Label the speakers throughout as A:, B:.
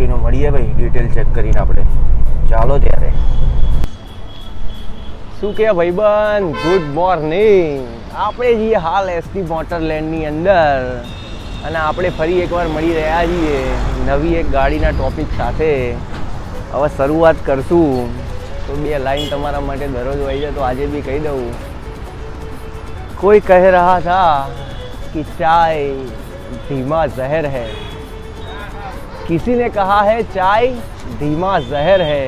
A: બાકીનું મળીએ ભાઈ ડિટેલ ચેક કરીને આપણે. ચાલો ત્યારે. શું કે ભાઈબંધ? ગુડ મોર્નિંગ આપણે જઈએ હાલ એસટી મોટરલેન્ડની અંદર. અને આપણે ફરી એકવાર મળી રહ્યા છીએ. નવી એક ગાડીના ટોપિક સાથે. હવે શરૂઆત કરશું. તો બે લાઈન તમારા માટે દરરોજ હોય છે, તો આજે બી કહી દઉં. કોઈ કહે રહ્યા થા કે ચાય ધીમા જહેર હૈ. किसी ने कहा है चाय धीमा जहर है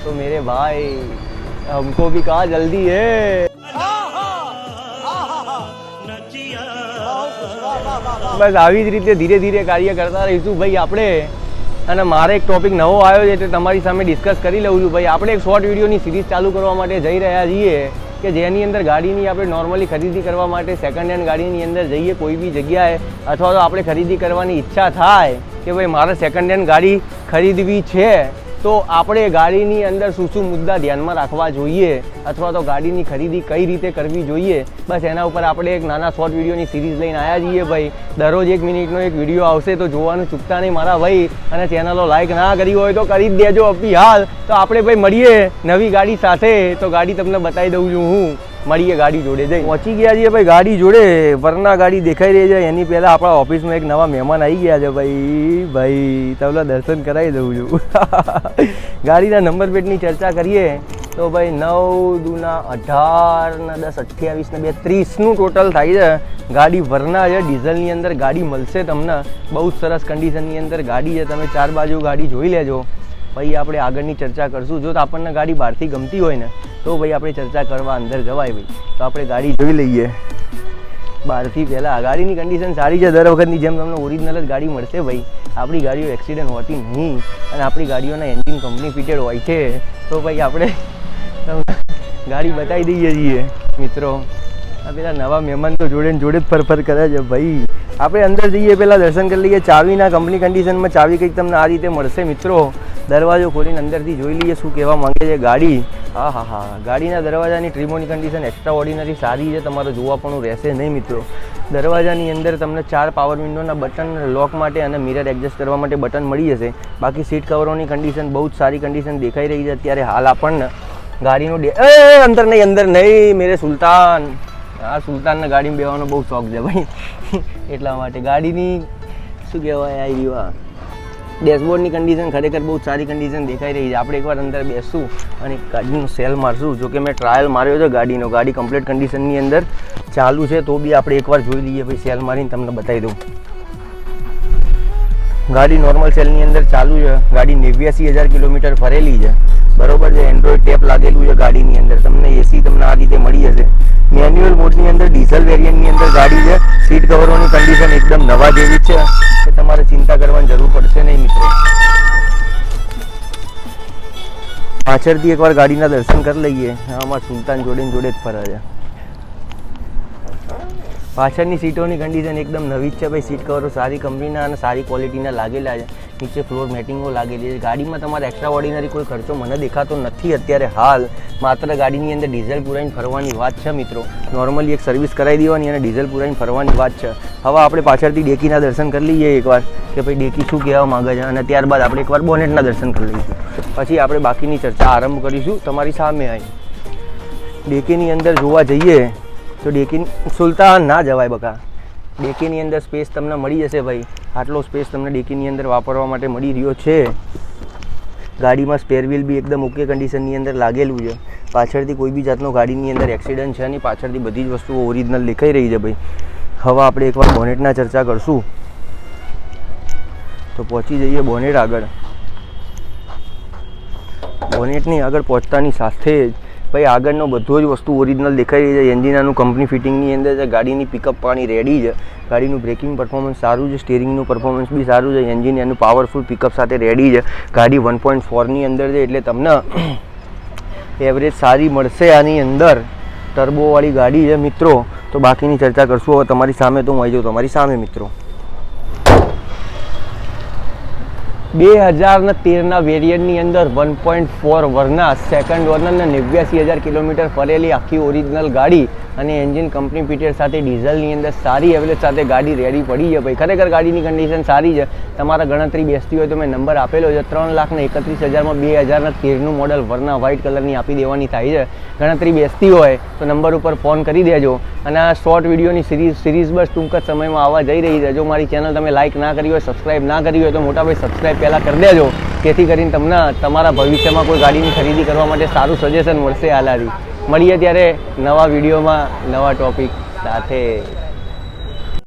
A: तो मेरे भाई हमको भी कहा जल्दी है બસ આવી જ રીતે ધીરે ધીરે કાર્ય કરતા રહીશું ભાઈ આપણે અને મારે એક ટોપિક નવો આવ્યો છે તે તમારી સામે ડિસ્કસ કરી લઉં છું ભાઈ આપણે એક શોર્ટ વિડીયોની સિરીઝ ચાલુ કરવા માટે જઈ રહ્યા છીએ કે જેની અંદર ગાડીની આપણે નોર્મલી ખરીદી કરવા માટે સેકન્ડ હેન્ડ ગાડીની અંદર જઈએ કોઈ બી જગ્યાએ, અથવા તો આપણે ખરીદી કરવાની ઈચ્છા થાય કે ભાઈ મારે સેકન્ડ હેન્ડ ગાડી ખરીદવી છે તો આપણે ગાડીની અંદર શું શું મુદ્દા ધ્યાનમાં રાખવા જોઈએ અથવા તો ગાડીની ખરીદી કઈ રીતે કરવી જોઈએ? બસ એના ઉપર આપણે એક નાના શોર્ટ વિડીયોની સિરીઝ લઈને આવ્યા છીએ ભાઈ. દરરોજ એક મિનિટનો એક વીડિયો આવશે તો જોવાનું ચૂકતા નહીં મારા ભાઈ. અને ચેનલો લાઈક ના કરી હોય તો કરી જ દેજો અપી હાલ. તો આપણે ભાઈ મળીએ નવી ગાડી સાથે. તો ગાડી તમને બતાવી દઉં છું હું. મળીએ ગાડી જોડે જઈ પહોંચી ગયા છીએ ભાઈ ગાડી જોડે. વરના ગાડી દેખાઈ રહી છે. એની પહેલાં આપણા ઓફિસમાં એક નવા મહેમાન આવી ગયા છે ભાઈ. ભાઈ તમને દર્શન કરાવી દઉં છું. ગાડીના નંબર પ્લેટની ચર્ચા કરીએ તો ભાઈ નવ દૂના અઢાર ને દસ, અઠ્યાવીસ ને બે, ત્રીસનું ટોટલ થાય છે. ગાડી વરના છે. ડીઝલની અંદર ગાડી મળશે તમને. બહુ જ સરસ કન્ડિશનની અંદર ગાડી છે. તમે ચાર બાજુ ગાડી જોઈ લેજો. પછી આપણે આગળની ચર્ચા કરશું. જો આપણને ગાડી બહારથી ગમતી હોય ને તો ભાઈ આપણે ચર્ચા કરવા અંદર જવાય ભાઈ. તો આપણે ગાડી જોઈ લઈએ. બહારથી પહેલાં ગાડીની કન્ડિશન સારી છે દર વખતની જેમ તમને ઓરિજિનલ જ ગાડી મળશે ભાઈ. આપણી ગાડીઓ એક્સિડન્ટ હોતી નહીં અને આપણી ગાડીઓના એન્જિન કંપની ફિટેડ હોય છે. તો ભાઈ આપણે ગાડી બતાવી દઈએ છીએ, મિત્રો. આ પેલા નવા મહેમાન તો જોડે જોડે જ ફરફર કરે છે ભાઈ. આપણે અંદર જઈએ પહેલાં દર્શન કરી લઈએ. ચાવીના કંપની કન્ડિશનમાં ચાવી કંઈક તમને આ રીતે મળશે, મિત્રો. દરવાજો ખોલીને અંદરથી જોઈ લઈએ શું કહેવા માંગે છે ગાડી. હા હા હા. ગાડીના દરવાજાની ટ્રીમોની કન્ડિશન એક્સ્ટ્રા ઓર્ડિનરી સારી છે. તમારે જોવા પણ રહેશે નહીં મિત્રો. દરવાજાની અંદર તમને ચાર પાવર વિન્ડોના બટન લોક માટે અને મિરર એડજસ્ટ કરવા માટે બટન મળી જશે. બાકી સીટ કવરોની કન્ડિશન બહુ જ સારી કન્ડિશન દેખાઈ રહી છે અત્યારે હાલ આપણને. ગાડીનો ડે અંદર નહીં અંદર નહીં, મેરે સુલતાન. આ સુલતાનને ગાડીમાં બેવાનો બહુ શોખ છે ભાઈ. એટલા માટે ગાડીની શું કહેવાય આ યુવા ડેશબોર્ડની કન્ડિશન ખરેખર બહુ સારી કન્ડિશન દેખાઈ રહી છે. આપણે એકવાર અંદર બેસું અને ગાડીનું સેલ મારશું. જોકે મેં ટ્રાયલ માર્યો છે ગાડીનો. ગાડી કમ્પ્લીટ કન્ડિશનની અંદર ચાલુ છે, તો બી આપણે એકવાર જોઈ લઈએ. ભાઈ સેલ મારીને તમને બતાવી દઉં. ગાડી નોર્મલ સેલની અંદર ચાલુ છે. ગાડી નેવ્યાસી હજાર કિલોમીટર ફરેલી છે. બરોબર છે? એન્ડ્રોઈડ ટેપ લાગેલું છે ગાડીની અંદર. તમને એસી તમને આ રીતે મળી જશે. મેન્યુઅલ મોડની અંદર ડીઝલ વેરિયન્ટની અંદર ગાડી છે. સીટ કવરોની કન્ડિશન એકદમ નવા જેવી છે. કે તમારે પાછળથી એકવાર ગાડીના દર્શન કરી લઈએ. આમાં સુલતાન જોડે જોડે જ ફરે પાછળની સીટોની કન્ડિશન એકદમ નવી જ છે ભાઈ. સીટ કવરો સારી કંપનીના અને સારી ક્વોલિટીના લાગેલા છે. નીચે ફ્લોર મેટિંગો લાગેલી છે. ગાડીમાં તમારે એક્સ્ટ્રા ઓર્ડિનરી કોઈ ખર્ચો મને દેખાતો નથી અત્યારે હાલ. માત્ર ગાડીની અંદર ડીઝલ પુરાઈને ફરવાની વાત છે મિત્રો. નોર્મલી એક સર્વિસ કરાવી દેવાની અને ડીઝલ પુરાઈને ફરવાની વાત છે. હવે આપણે પાછળથી ડેકીના દર્શન કરી લઈએ એકવાર કે ભાઈ ડેકી શું કહેવા માંગે છે અને ત્યારબાદ આપણે એકવાર બોનેટના દર્શન કરી લઈશું. પછી આપણે બાકીની ચર્ચા આરંભ કરીશું. તમારી સામે આવી ડેકીની અંદર જોવા જઈએ તો ડેકીન સુલતાન ના જવાય બકા. ડેકીની અંદર સ્પેસ તમને મળી જશે ભાઈ. આટલો સ્પેસ તમને ડેકીની અંદર વાપરવા માટે મળી રહ્યો છે. ગાડીમાં સ્પેર વ્હીલ બી એકદમ ઓકે કન્ડિશનની અંદર લાગેલું છે. પાછળથી કોઈ બી જાતનો ગાડીની અંદર એક્સિડન્ટ છે નહીં, પાછળથી બધી જ વસ્તુઓ ઓરિજિનલ દેખાઈ રહી છે ભાઈ. હવે આપણે એકવાર બોનેટના ચર્ચા કરશું. તો પહોંચી જઈએ બોનેટ આગળ. બોનેટની આગળ પહોંચતાની સાથે જ ભાઈ, આગળનો બધો જ વસ્તુ ઓરિજિનલ દેખાઈ રહી છે. એન્જિનાનું કંપની ફિટિંગની અંદર છે, ગાડીની પિકઅપ પાણી રેડી છે. ગાડીનું બ્રેકિંગ પરફોર્મન્સ સારું છે સ્ટેરિંગનું પરફોર્મન્સ બી સારું છે એન્જિન એનું પાવરફુલ પિકઅપ સાથે રેડી છે. ગાડી વન પોઈન્ટ ફોરની અંદર છે, એટલે તમને એવરેજ સારી મળશે આની અંદર. ટર્બોવાળી ગાડી છે મિત્રો. તો બાકીની ચર્ચા કરશું. હવે તમારી સામે તો હું આવી જાઉં. તમારી સામે મિત્રો. બે હજાર ને તેરના વેરિયન્ટની અંદર વન પોઈન્ટ ફોર વરના સેકન્ડ ઓનર ને નેવ્યાસી હજાર કિલોમીટર ફરેલી આખી ઓરિજિનલ ગાડી અને એન્જિન કંપની પીટીઆર સાથે ડીઝલની અંદર સારી એવરેજ સાથે ગાડી રેડી પડી છે ભાઈ. ખરેખર ગાડીની કન્ડિશન સારી છે. તમારા ગણતરી બેસતી હોય તો મેં નંબર આપેલો છે. ત્રણ લાખને એકત્રીસ હજારમાં બે હજારના તેરનું મોડલ વરના વ્હાઇટ કલરની આપી દેવાની થાય છે. ગણતરી બેસતી હોય તો નંબર ઉપર ફોન કરી દેજો. અને આ શોર્ટ વિડીયોની સિરીઝ સિરીઝ બસ ટૂંક જ સમયમાં આવવા જઈ રહી છે. જો મારી ચેનલ તમે લાઇક ના કરી હોય સબસ્ક્રાઇબ ના કરી હોય તો મોટા ભાઈ સબસ્ક્રાઇબ પહેલાં કરી દેજો. જેથી કરીને તમને તમારા ભવિષ્યમાં કોઈ ગાડીની ખરીદી કરવા માટે સારું સજેશન મળશે હાલાથી મળીએ ત્યારે નવા વિડીયોમાં નવા ટોપિક સાથે.